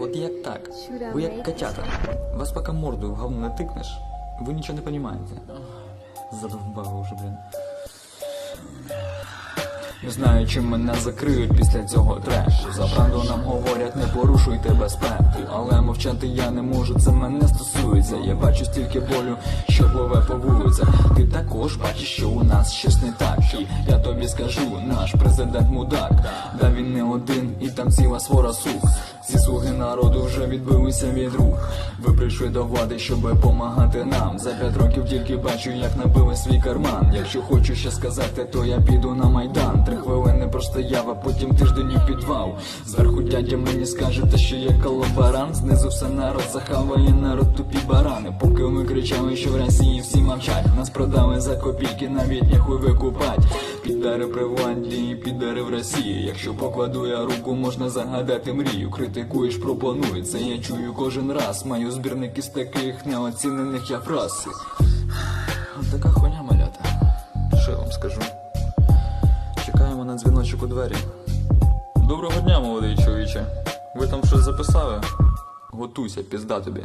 От як так? Ви як котята. Вас поки морду в говно не тикнеш, ви нічого не розумієте. Задовбав уже, блін. Не знаю, чим мене закриють після цього трешу. За правду нам говорять, не порушуйте безпеку. Але мовчати я не можу, це мене стосується. Я бачу стільки болю, що пливе по вулицях. Ти також бачиш, що у нас щось не так. І я тобі скажу, наш президент мудак. Да він не один, і там ціла свора сух. Ці слуги народу вже відбилися від рук. Ви прийшли до влади, щоб помагати нам. За п'ять років тільки бачу, як набили свій карман. Якщо хочу ще сказати, то я піду на майдан. Три хвилини простояв, а потім тиждень у підвал. Зверху дядя мені скажете, що я колаборант. Знизу все народ захаває народ тупі барани. Кричали, що в Росії всі мовчать. Нас продали за копійки, навіть ніхуй викупать. Піддари при владі і піддари в Росії. Якщо покладу я руку, можна загадати мрію. Критикуєш, пропонуй. Це я чую кожен раз. Маю збірник із таких неоцінених я фраз. От така хуйня малята. Що я вам скажу? Чекаємо на дзвіночок у двері. Доброго дня, молодий чоловіче. Ви там щось записали? Готуйся, пізда тобі.